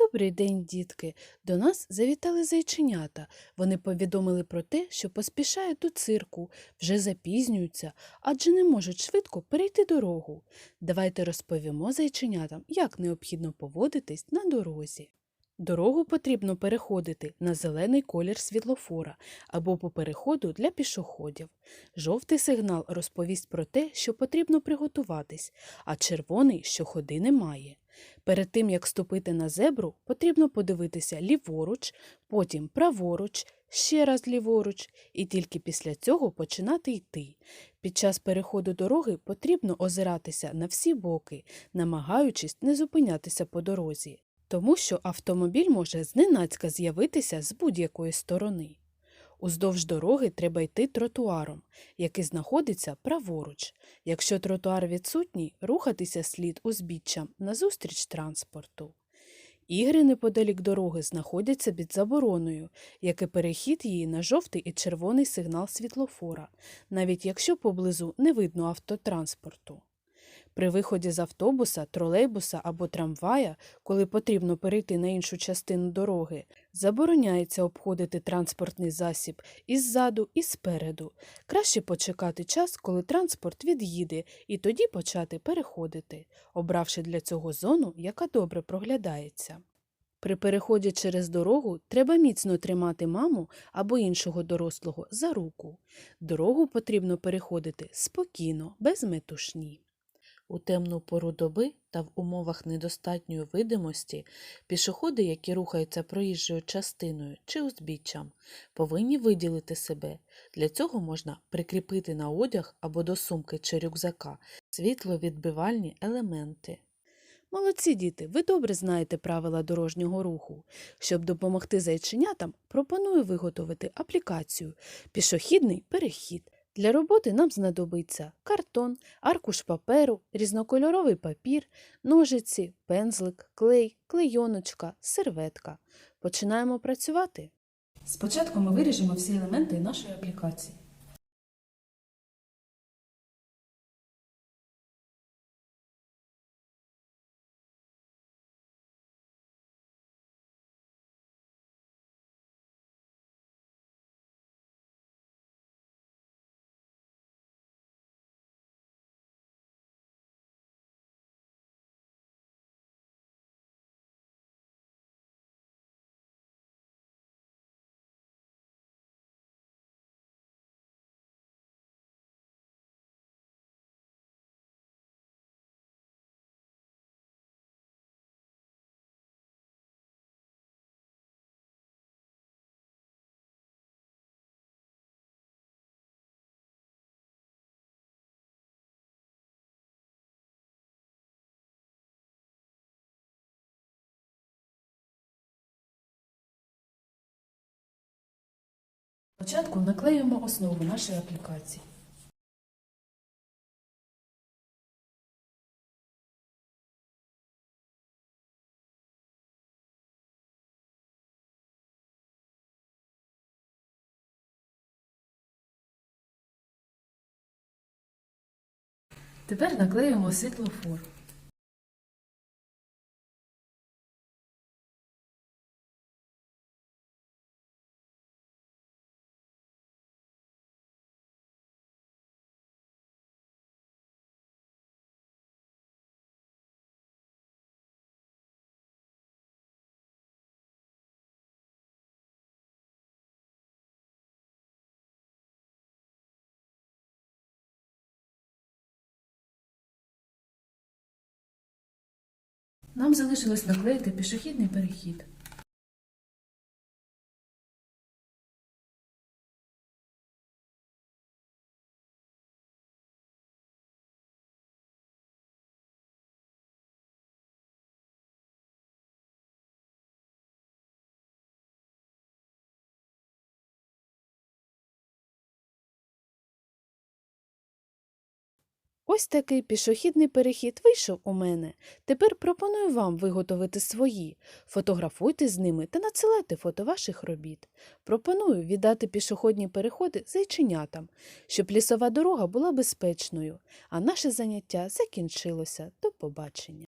Добрий день, дітки. До нас завітали зайченята. Вони повідомили про те, що поспішають до цирку, вже запізнюються, адже не можуть швидко перейти дорогу. Давайте розповімо зайченятам, як необхідно поводитись на дорозі. Дорогу потрібно переходити на зелений колір світлофора або по переходу для пішоходів. Жовтий сигнал розповість про те, що потрібно приготуватись, а червоний, що ходи немає. Перед тим, як ступити на зебру, потрібно подивитися ліворуч, потім праворуч, ще раз ліворуч, і тільки після цього починати йти. Під час переходу дороги потрібно озиратися на всі боки, намагаючись не зупинятися по дорозі, тому що автомобіль може зненацька з'явитися з будь-якої сторони. Уздовж дороги треба йти тротуаром, який знаходиться праворуч. Якщо тротуар відсутній, рухатися слід узбіччям назустріч транспорту. Ігри неподалік дороги знаходяться під забороною, як і перехід її на жовтий і червоний сигнал світлофора, навіть якщо поблизу не видно автотранспорту. При виході з автобуса, тролейбуса або трамвая, коли потрібно перейти на іншу частину дороги, забороняється обходити транспортний засіб іззаду і спереду. Краще почекати час, коли транспорт від'їде, і тоді почати переходити, обравши для цього зону, яка добре проглядається. При переході через дорогу треба міцно тримати маму або іншого дорослого за руку. Дорогу потрібно переходити спокійно, без метушні. У темну пору доби та в умовах недостатньої видимості пішоходи, які рухаються проїжджою частиною чи узбіччям, повинні виділити себе. Для цього можна прикріпити на одяг або до сумки чи рюкзака світловідбивальні елементи. Молодці діти, ви добре знаєте правила дорожнього руху. Щоб допомогти зайченятам, пропоную виготовити аплікацію Пішохідний перехід. Для роботи нам знадобиться картон, аркуш паперу, різнокольоровий папір, ножиці, пензлик, клей, клейоночка, серветка. Починаємо працювати. Спочатку ми виріжемо всі елементи нашої аплікації. Спочатку наклеюємо основу нашої аплікації. Тепер наклеюємо світлофор. Нам залишилось наклеїти пішохідний перехід. Ось такий пішохідний перехід вийшов у мене. Тепер пропоную вам виготовити свої. Фотографуйте з ними та надсилайте фото ваших робіт. Пропоную віддати пішохідні переходи зайченятам, щоб лісова дорога була безпечною. А наше заняття закінчилося. До побачення.